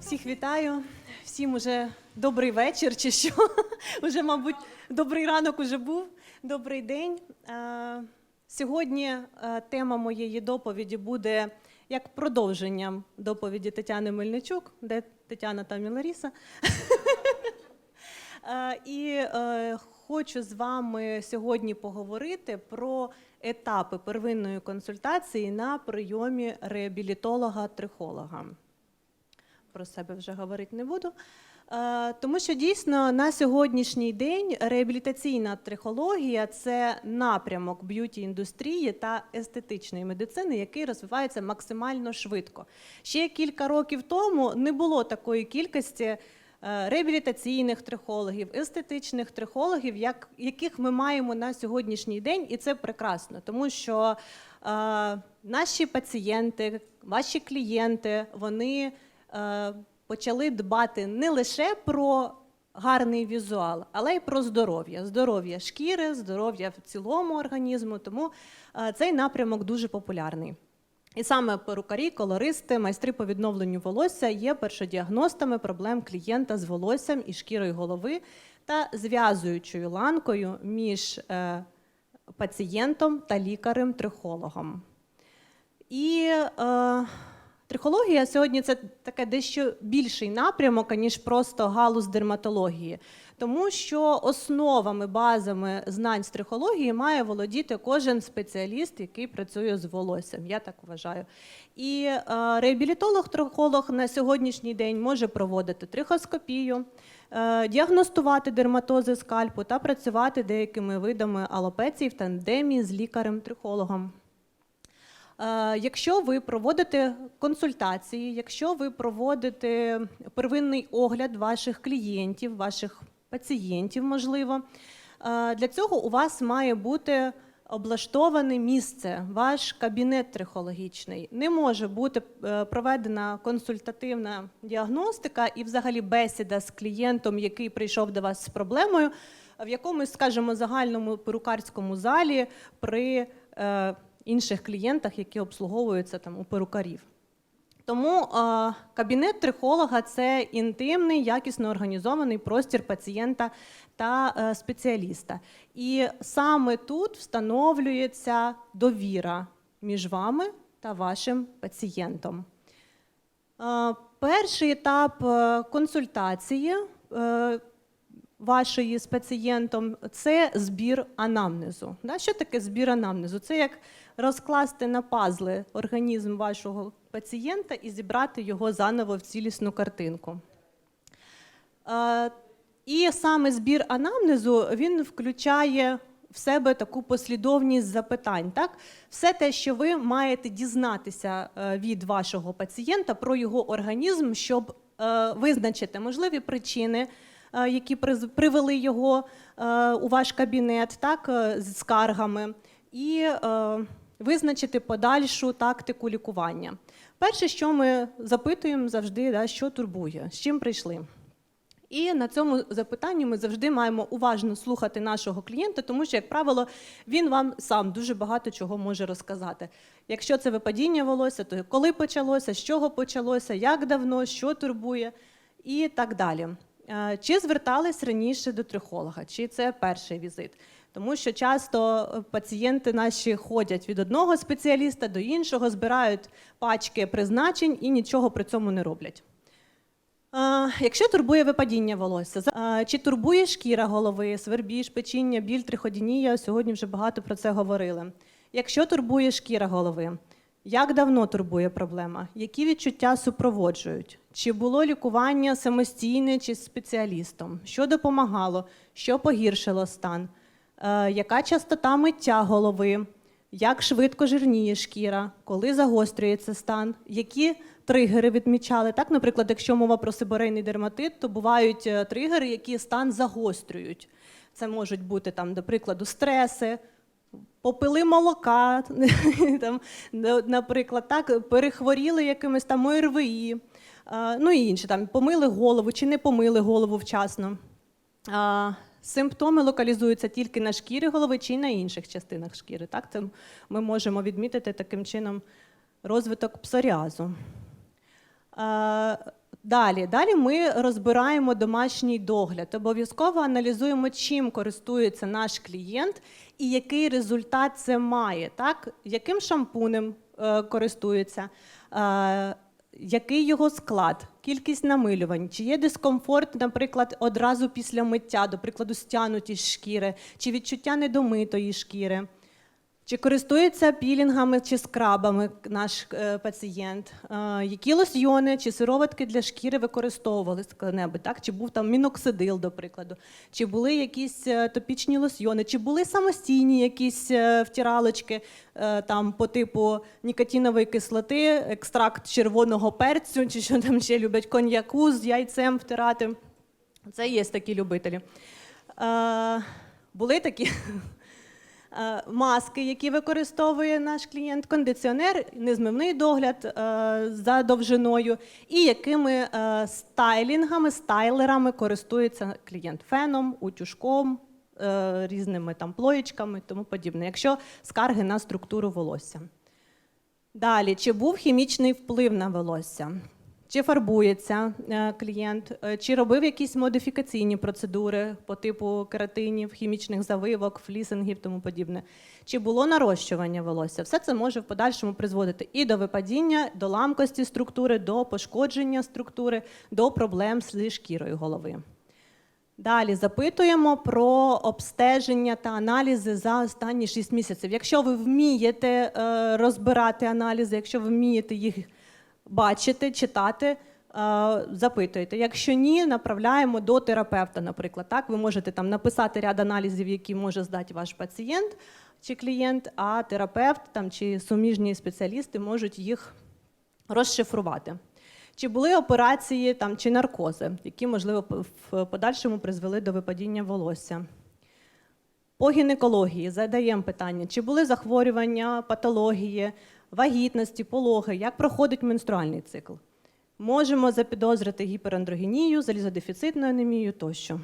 Всіх вітаю. Всім уже добрий вечір, чи що? Уже, мабуть, добрий ранок уже був. Добрий день. Сьогодні е, тема моєї доповіді буде як продовження доповіді Тетяни Мельничук, де Тетяна там і Ларіса. Е, І е, хочу з вами сьогодні поговорити про етапи первинної консультації на прийомі реабілітолога-трихолога. Про себе вже говорити не буду. Е, Тому що дійсно на сьогоднішній день реабілітаційна трихологія це напрямок б'юті індустрії та естетичної медицини, який розвивається максимально швидко. Ще кілька років тому не було такої кількості реабілітаційних трихологів, естетичних трихологів, як, яких ми маємо на сьогоднішній день, і це прекрасно, тому що е, наші пацієнти, ваші клієнти, вони е, почали дбати не лише про гарний візуал, але й про здоров'я, здоров'я шкіри, здоров'я в цілому організму. Тому е, цей напрямок дуже популярний. І саме перукарі, колористи, майстри по відновленню волосся є першодіагностами проблем клієнта з волоссям і шкірою голови та зв'язуючою ланкою між е, пацієнтом та лікарем-трихологом. І е, трихологія сьогодні це таке дещо більший напрямок, ніж просто галузь дерматології. Тому що основами, базами знань з трихології має володіти кожен спеціаліст, який працює з волоссям. Я так вважаю. І е, реабілітолог-трихолог на сьогоднішній день може проводити трихоскопію, е, діагностувати дерматози скальпу та працювати деякими видами алопеції в тандемі з лікарем-трихологом. Е, Якщо ви проводите консультації, якщо ви проводите первинний огляд ваших клієнтів, ваших пацієнтів, можливо, е, для цього у вас має бути облаштоване місце, ваш кабінет трихологічний. Не може бути е, проведена консультативна діагностика і взагалі бесіда з клієнтом, який прийшов до вас з проблемою, в якомусь, скажімо, загальному перукарському залі при е, інших клієнтах, які обслуговуються там у перукарів. Тому кабінет трихолога це інтимний, якісно організований простір пацієнта та е, спеціаліста. І саме тут встановлюється довіра між вами та вашим пацієнтом. Е, Перший етап е, консультації вашої з пацієнтом це збір анамнезу. Що таке збір анамнезу? Це як розкласти на пазли організм вашого пацієнта і зібрати його заново в цілісну картинку. Е, І саме збір анамнезу він включає в себе таку послідовність запитань. Так? Все те, що ви маєте дізнатися е, від вашого пацієнта про його організм, щоб е, визначити можливі причини, які привели його е, у ваш кабінет, так, е, з скаргами, і е, визначити подальшу тактику лікування. Перше, що ми запитуємо завжди, да, що турбує, з чим прийшли. І на цьому запитанні ми завжди маємо уважно слухати нашого клієнта, тому що, як правило, він вам сам дуже багато чого може розказати. Якщо це випадіння волосся, то коли почалося, з чого почалося, як давно, що турбує і так далі. Е, Чи звертались раніше до трихолога, чи це перший візит? Тому що часто е, пацієнти наші ходять від одного спеціаліста до іншого, збирають пачки призначень і нічого при цьому не роблять. А, Якщо турбує випадіння волосся, чи турбує шкіра голови, свербіж, печіння, біль, триходінія, сьогодні вже багато про це говорили. Якщо турбує шкіра голови, як давно турбує проблема? Які відчуття супроводжують? Чи було лікування самостійне чи з спеціалістом? Що допомагало? Що погіршило стан? Е, Яка частота миття голови? Як швидко жирніє шкіра, коли загострюється стан, які тригери відмічали? Так, наприклад, якщо мова про сиборейний дерматит, то бувають е, тригери, які стан загострюють. Це можуть бути там, до прикладу, стреси, попили молока, там, наприклад, так, перехворіли якимось там ОРВІ, ну і інше, там, помили голову чи не помили голову вчасно. Симптоми локалізуються тільки на шкірі голови чи на інших частинах шкіри. Так? Це ми можемо відмітити таким чином розвиток псоріазу. Далі, далі ми розбираємо домашній догляд. Обов'язково аналізуємо, чим користується наш клієнт і який результат це має. Так? Яким шампунем е, користується, е, який його склад, кількість намилювань, чи є дискомфорт, наприклад, одразу після миття, до прикладу, стянутість шкіри, чи відчуття недомитої шкіри. Чи користується пілінгами чи скрабами наш е, пацієнт? Е, які лосьйони чи сироватки для шкіри використовували коли-небудь? Так? Чи був там міноксидил, до прикладу? Чи були якісь е, топічні лосьйони? Чи були самостійні якісь втиралочки е, там, по типу нікотинової кислоти, екстракт червоного перцю, чи що там ще люблять коньяку з яйцем втирати? Це є такі любителі. Були такі? Е, маски, які використовує наш клієнт, кондиціонер, незмивний догляд е, за довжиною, і якими е, стайлінгами, стайлерами користується клієнт феном, утюжком, різними там плоєчками і тому подібне, якщо скарги на структуру волосся. Далі, чи був хімічний вплив на волосся? Чи фарбується е, клієнт, е, чи робив якісь модифікаційні процедури по типу кератинів, хімічних завивок, флісингів, тому подібне. Чи було нарощування волосся? Все це може в подальшому призводити і до випадіння, до ламкості структури, до пошкодження структури, до проблем зі шкірою голови. Далі запитуємо про обстеження та аналізи за останні 6 місяців. Якщо ви вмієте е, розбирати аналізи, якщо ви вмієте їх бачити, читати, е, запитуєте. Якщо ні, направляємо до терапевта, наприклад. Так, ви можете там написати ряд аналізів, які може здати ваш пацієнт чи клієнт, а терапевт там, чи суміжні спеціалісти можуть їх розшифрувати. Чи були операції там, чи наркози, які, можливо, в подальшому призвели до випадіння волосся? По гінекології задаємо питання, чи були захворювання, патології, вагітності, пологи, як проходить менструальний цикл? Можемо запідозрити гіперандрогенію, залізодефіцитну анемію тощо.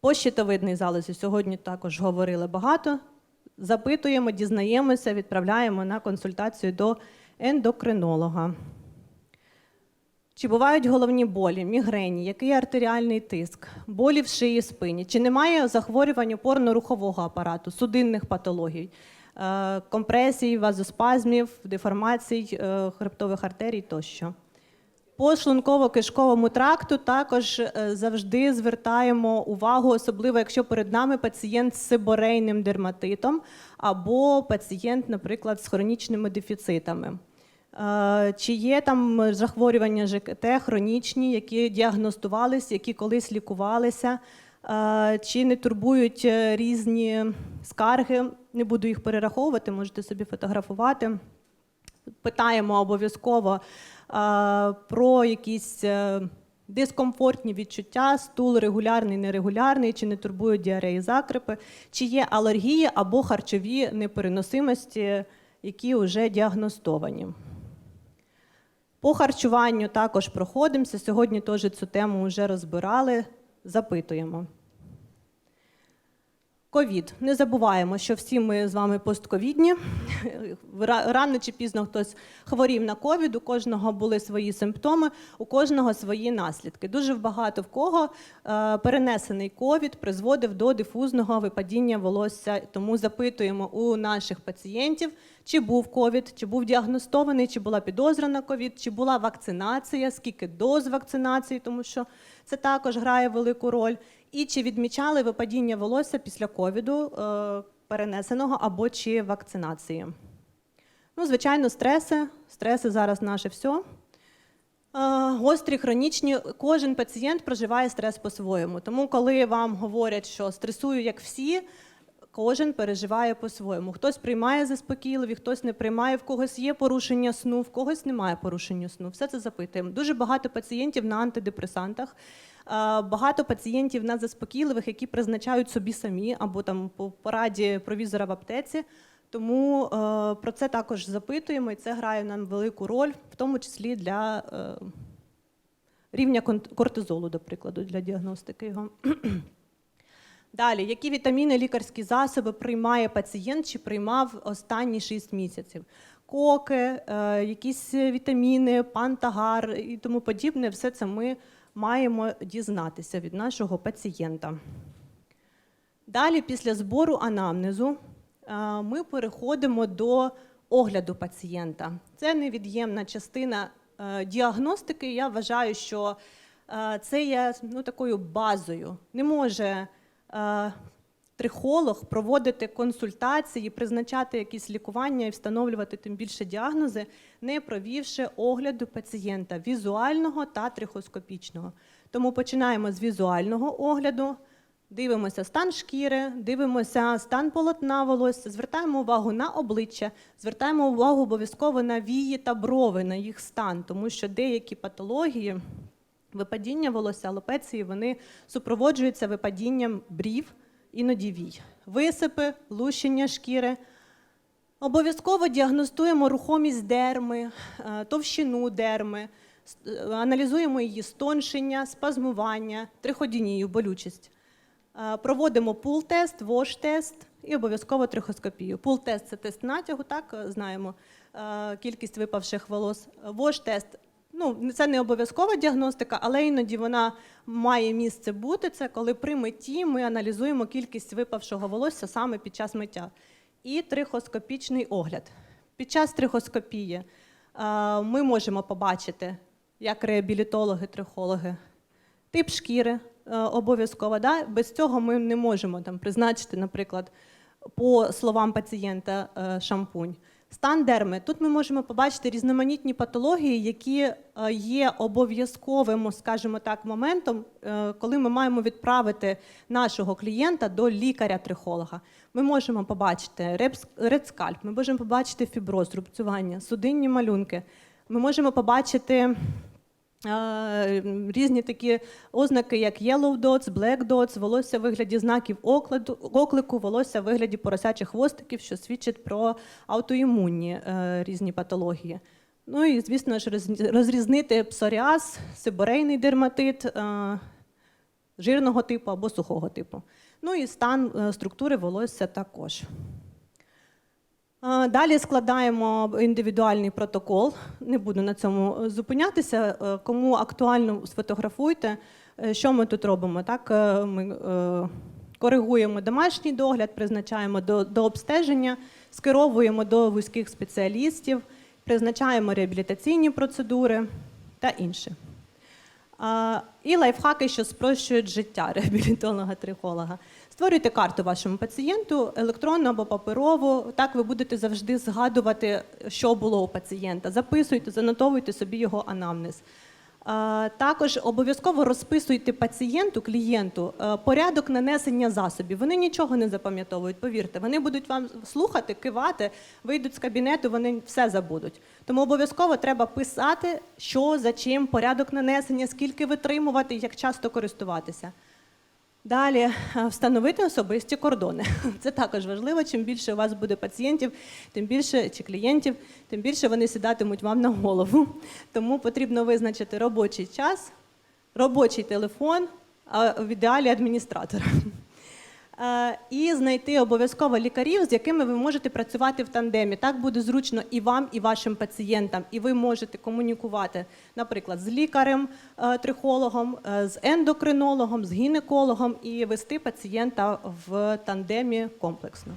По щитовидній залозі сьогодні також говорили багато. Запитуємо, дізнаємося, відправляємо на консультацію до ендокринолога. Чи бувають головні болі, мігрені, який артеріальний тиск, болі в шиї спині? Чи немає захворювань опорно-рухового апарату, судинних патологій, компресій, вазоспазмів, деформацій е, хребтових артерій тощо? По шлунково-кишковому тракту також е, завжди звертаємо увагу, особливо якщо перед нами пацієнт з сиборейним дерматитом або пацієнт, наприклад, з хронічними дефіцитами. Е, Чи є там захворювання ЖКТ хронічні, які діагностувалися, які колись лікувалися, Е, чи не турбують е, різні скарги? Не буду їх перераховувати, можете собі фотографувати. Питаємо обов'язково е, про якісь е, дискомфортні відчуття, стул регулярний, нерегулярний, чи не турбують діареї закрипи, чи є алергії або харчові непереносимості, які вже діагностовані. По харчуванню також проходимося. Сьогодні теж цю тему вже розбирали, запитуємо. Ковід. Не забуваємо, що всі ми з вами постковідні. Ра- Рано чи пізно хтось хворів на ковід, у кожного були свої симптоми, у кожного свої наслідки. Дуже багато в кого е, перенесений ковід призводив до дифузного випадіння волосся. Тому запитуємо у наших пацієнтів, чи був ковід, чи був діагностований, чи була підозра на ковід, чи була вакцинація, скільки доз вакцинації, тому що це також грає велику роль. І чи відмічали випадіння волосся після ковіду е, перенесеного або чи вакцинації? Ну, звичайно, стреси. Стреси зараз наше все. Гострі, хронічні, кожен пацієнт проживає стрес по-своєму. Тому, коли вам говорять, що стресую як всі, кожен переживає по-своєму. Хтось приймає заспокійливі, хтось не приймає, в когось є порушення сну, в когось немає порушення сну. Все це запитуємо. Дуже багато пацієнтів на антидепресантах. Е, Багато пацієнтів на заспокійливих, які призначають собі самі або там по пораді провізора в аптеці. Тому е, про це також запитуємо, і це грає нам велику роль, в тому числі для е, рівня кортизолу, до прикладу, для діагностики його. Далі, які вітаміни, лікарські засоби приймає пацієнт чи приймав останні 6 місяців? Коки, якісь вітаміни, пантагар і тому подібне, все це ми маємо дізнатися від нашого пацієнта. Далі, після збору анамнезу, е, ми переходимо до огляду пацієнта. Це невід'ємна частина е, діагностики. Я вважаю, що е, це є ну, такою базою. Не може трихолог проводити консультації, призначати якісь лікування і встановлювати тим більше діагнози, не провівши огляду пацієнта візуального та трихоскопічного. Тому починаємо з візуального огляду. Дивимося стан шкіри, дивимося стан полотна волосся, звертаємо увагу на обличчя, звертаємо увагу обов'язково на вії та брови, на їх стан, тому що деякі патології, випадіння волосся, алопеції, вони супроводжуються випадінням брів, іноді вій, висипи, лущення шкіри. Обов'язково діагностуємо рухомість дерми, е, товщину дерми, е, аналізуємо її стоншення, спазмування, триходінію, болючість. Е, Проводимо пул-тест, вош-тест і обов'язково трихоскопію. Пул-тест це тест натягу, так знаємо кількість випавших волос. Вош-тест ну, це не обов'язкова діагностика, але іноді вона має місце бути. Це коли при митті ми аналізуємо кількість випавшого волосся саме під час миття. І трихоскопічний огляд. Під час трихоскопії е, ми можемо побачити, як реабілітологи, трихологи, тип шкіри е, обов'язково. Да? Без цього ми не можемо там, призначити, наприклад, по словам пацієнта е, шампунь. Стан дерми. Тут ми можемо побачити різноманітні патології, які е, є обов'язковим, скажімо так, моментом, е, коли ми маємо відправити нашого клієнта до лікаря-трихолога. Ми можемо побачити редскальп, ми можемо побачити фіброз, рубцювання, судинні малюнки. Ми можемо побачити Різні такі ознаки, як yellow dots, black dots, волосся в вигляді знаків оклику, волосся в вигляді поросячих хвостиків, що свідчить про аутоімунні е, різні патології. Ну і, звісно ж, розрізнити псоріаз, сиборейний дерматит, е, жирного типу або сухого типу. Ну і стан е, структури волосся також. Далі складаємо індивідуальний протокол. Не буду на цьому е, зупинятися. Е, Кому актуально сфотографуйте, Е, що ми тут робимо. Так, ми коригуємо домашній догляд, призначаємо до, до обстеження, скеровуємо до вузьких спеціалістів, призначаємо реабілітаційні процедури та інше. І лайфхаки, що спрощують життя реабілітолога-трихолога. Створюйте карту вашому пацієнту, електронну або паперову. Так ви будете завжди згадувати, що було у пацієнта. Записуйте, занотовуйте собі його анамнез. Також обов'язково розписуйте пацієнту, клієнту е, порядок нанесення засобів. Вони нічого не запам'ятовують, повірте. Вони будуть вам слухати, кивати, вийдуть з кабінету, вони все забудуть. Тому обов'язково треба писати, що за чим, порядок нанесення, скільки витримувати, як часто користуватися. Далі е, встановити особисті кордони. Це також важливо. Чим більше у вас буде пацієнтів, тим більше чи клієнтів, тим більше вони сідатимуть вам на голову. Тому потрібно визначити робочий час, робочий телефон, а в ідеалі адміністратора. Е, І знайти обов'язково лікарів, з якими ви можете працювати в тандемі. Так буде зручно і вам, і вашим пацієнтам. І ви можете комунікувати, наприклад, з лікарем, е, трихологом, е, з ендокринологом, з гінекологом і вести пацієнта в тандемі комплексно.